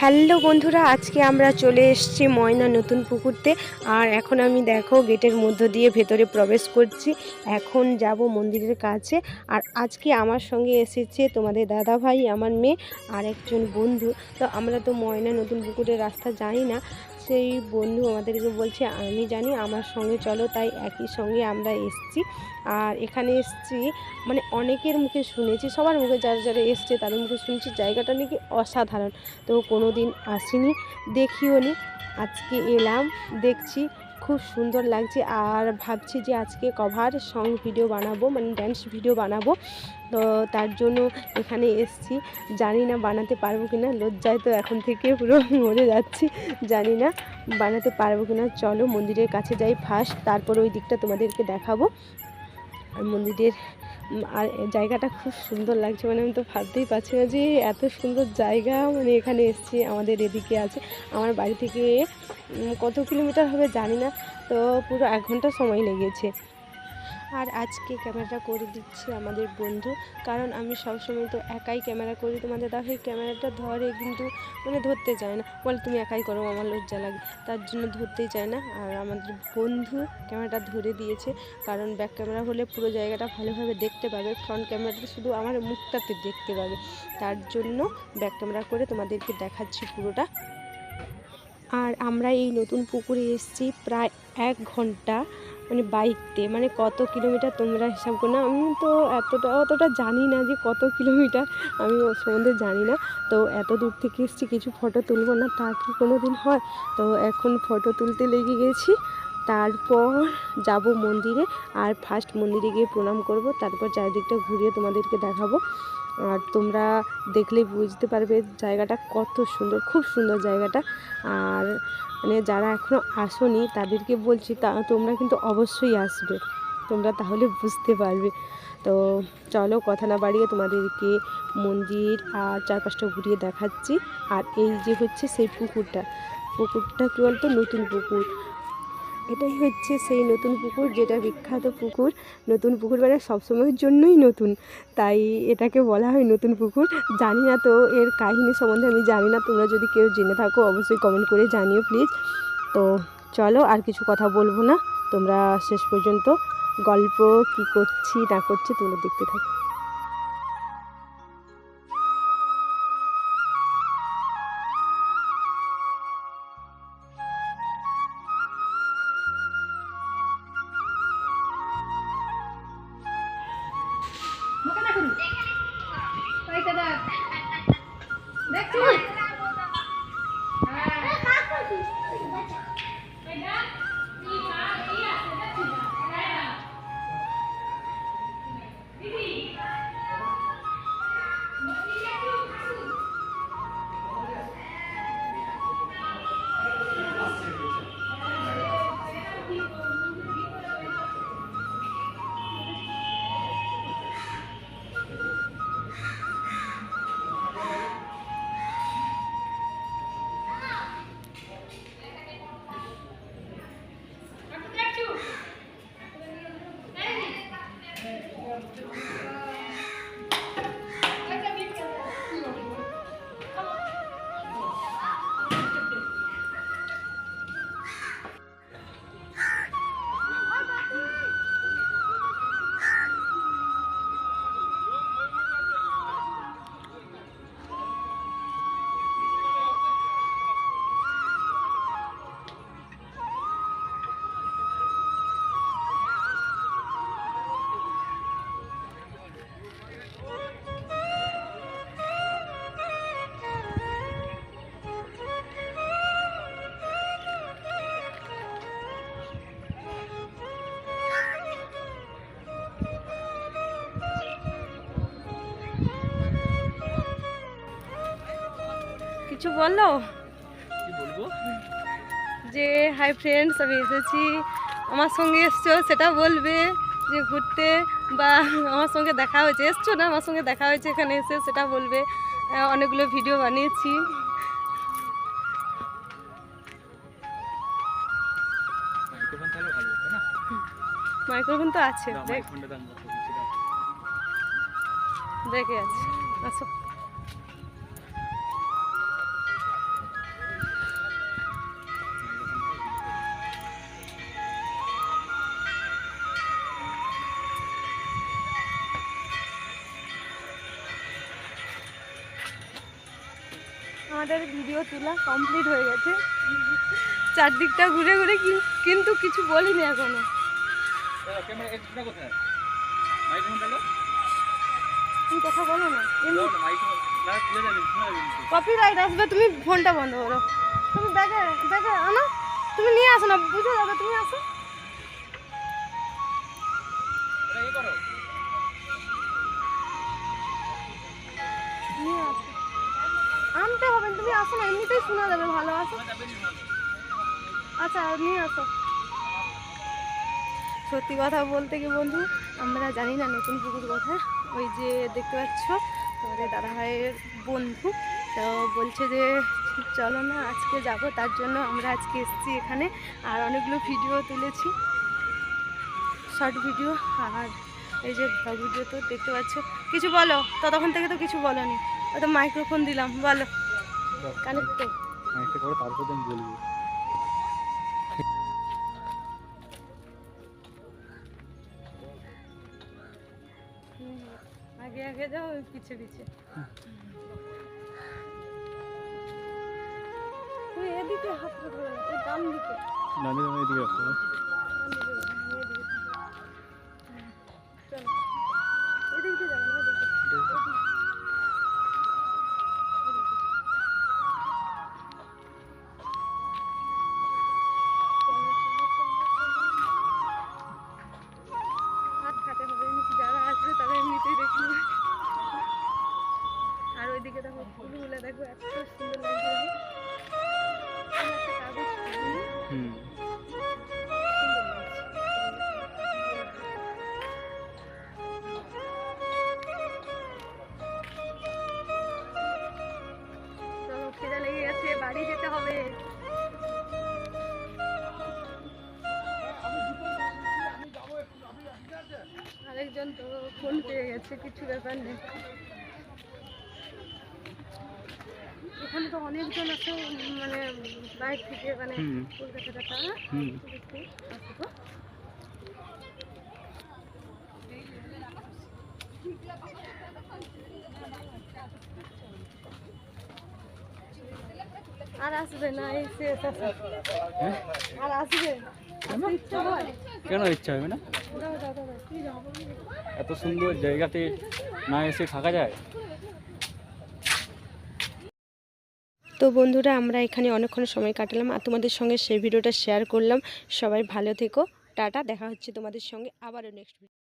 Hello বন্ধুরা, আজকে আমরা চলে এসেছি ময়না নতুন পুকুরতে। আর এখন আমি দেখো গেটের মধ্য দিয়ে ভেতরে প্রবেশ করছি। এখন যাব মন্দিরের কাছে। আর আজকে আমার সঙ্গে এসেছে তোমাদের দাদা ভাই আমার মেয়ে আর একজন বন্ধু। তো আমরা তো ময়না নতুন পুকুরের রাস্তা জানি না। সেই বন্ধু আমাদেরকে বলছে, আমি জানি আমার সঙ্গে চলো, তাই একই সঙ্গে আমরা এসেছি। আর এখানে এসেছি মানে অনেকের মুখে শুনেছি, সবার মুখে যারা যারা এসছে তাদের মুখে শুনছি, জায়গাটা নাকি অসাধারণ। তো কোনো দিন আসিনি দেখিও নি আজকে এলাম, দেখছি খুব সুন্দর লাগছে। আর ভাবছি যে আজকে কভার সং ভিডিও বানাবো মানে ড্যান্স ভিডিও বানাবো। তো তার জন্য এখানে এসছি। জানি না বানাতে পারব কিনা, লজ্জায় তো এখন থেকে পুরো মরে যাচ্ছি। জানি না বানাতে পারব কিনা। চলো মন্দিরের কাছে যাই ফার্স্ট তারপর ওই দিকটা তোমাদেরকে দেখাবো। আর মন্দিরের আর জায়গাটা খুব সুন্দর লাগছে মানে আমি তো ভাবতেই পারছি না যে এত সুন্দর জায়গা মানে এখানে এসছি, আমাদের এদিকে আছে। আমার বাড়ি থেকে কত কিলোমিটার হবে জানি না, তো পুরো এক ঘণ্টা সময় লেগেছে। আর আজকে ক্যামেরাটা করে দিচ্ছে আমাদের বন্ধু। কারণ আমি সবসময় তো একাই ক্যামেরা করি, তোমাদের দাদা ক্যামেরাটা ধরে কিন্তু মানে ধরতে চায় না। বলে, তুমি একাই করো, আমার লজ্জা লাগে। তার জন্য ধরতেই চায় না। আর আমাদের বন্ধু ক্যামেরাটা ধরে দিয়েছে। কারণ ব্যাক ক্যামেরা হলে পুরো জায়গাটা ভালোভাবে দেখতে পাবে। ফ্রন্ট ক্যামেরাটা শুধু আমার মুখটাতে দেখতে পাবে। তার জন্য ব্যাক ক্যামেরা করে তোমাদেরকে দেখাচ্ছি পুরোটা। আর আমরা এই নতুন পুকুরে এসেছি প্রায় এক ঘণ্টা। মানে বাইকতে মানে কত কিলোমিটার তোমরা হিসাব করো না, আমি তো এতটা, অতটা জানি না যে কত কিলোমিটার, আমি ওর সম্বন্ধে জানি না। তো এত দূর থেকে এসেছি, কিছু ফটো তুলবো না, তা কি কোনো দিন হয়? তো এখন ফটো তুলতে লেগে গেছি, তারপর যাব মন্দিরে, আর ফার্স্ট মন্দিরে গিয়ে প্রণাম করব, তারপর চারিদিকটা ঘুরিয়ে তোমাদেরকে দেখাবো। আর তোমরা দেখলেই বুঝতে পারবে জায়গাটা কত সুন্দর, খুব সুন্দর জায়গাটা। আর মানে যারা এখনও আসোনি, তাদেরকে বলছি তা, তোমরা কিন্তু অবশ্যই আসবে। তোমরা তাহলে বুঝতে পারবে। তো চলো কথা না বাড়িয়ে তোমাদেরকে মন্দির আর চারপাশটা ঘুরিয়ে দেখাচ্ছি। আর এই যে হচ্ছে সেই পুকুরটা। পুকুরটা কী বলতো? নতুন পুকুর। এটাই হচ্ছে সেই নতুন পুকুর, যেটা বিখ্যাত পুকুর। নতুন পুকুর মানে সবসময়ের জন্যই নতুন। তাই এটাকে বলা হয় নতুন পুকুর। জানি না তো এর কাহিনী সম্বন্ধে আমি জানি না। তোমরা যদি কেউ জেনে থাকো, অবশ্যই কমেন্ট করে জানিও প্লিজ তো চলো, আর কিছু কথা বলব না। তোমরা শেষ পর্যন্ত গল্প কি করছি, না করছি তোমরা দেখতে থাকো। কিছু বলব? যে হাই ফ্রেন্ডস আমি এসেছি। আমার সঙ্গে এসছো সেটা বলবে যে ঘুরতে বা আমার সঙ্গে দেখা হয়েছে। এসছো না? আমার সঙ্গে দেখা হয়েছে এখানে এসে সেটা বলবে। অনেকগুলো ভিডিও বানিয়েছি। মাইক্রোফোন তো আছে। দেখে। আছে আসো। আমাদের ভিডিও তোলা কমপ্লিট হয়ে গেছে। চারদিকটা ঘুরে ঘুরে কিন্তু কিছু বলিনি এখনও। তুমি কথা বলো না। কপিরাইট আসবে তুমি ফোনটা বন্ধ করো। তুমি ব্যাগে ব্যাগে আনো। তুমি নিয়ে আসো না বুঝে যাবে তুমি আসো। আসো আচ্ছা নিয়ে আসো। সত্যি কথা বলতে কি বন্ধু আমরা জানি না নতুন পুকুর কথা ওই যে দেখতে পাচ্ছ তোমাদের দাদা ভাইয়ের বন্ধু। তো বলছে যে চলো না আজকে যাব তার জন্য আমরা আজকে এসেছি এখানে। আর অনেকগুলো ভিডিও তুলেছি। শর্ট ভিডিও আর এই যে ব্লগ ভিডিও তো দেখতে পাচ্ছ। কিছু বলো ততক্ষণ থেকে তো কিছু বলনি। ও তো মাইক্রোফোন দিলাম বলো। কানেক্ট একটা করে তারপর আমি বলব আগে আগে যাও পিছে পিছে। তুই এদিকে হাত ধরে এই ডান দিকে। এদিকে রাখতে ফুলগুলো দেখো এত সুন্দর লাগছে হুম। খিদে লেগে গেছে বাড়ি যেতে হবে। আরেকজন তো ফোন পেয়ে গেছে কিছু ব্যাপার নেই। এখানে তো অনেকজন আছে মানে বাইরে থেকে মানে। কলকাতাটা তারা আর আসবে না আছে। হ্যাঁ? আর আসবে। কেন? ইচ্ছা হবে না? এত সুন্দর জায়গাতে না এসে থাকা যায়? তো বন্ধুরা, আমরা এখানে অনেকক্ষণ সময় কাটালাম আর তোমাদের সঙ্গে সেই ভিডিওটা শেয়ার করলাম। সবাই ভালো থেকো। টাটা, দেখা হচ্ছে তোমাদের সঙ্গে আবারও নেক্সট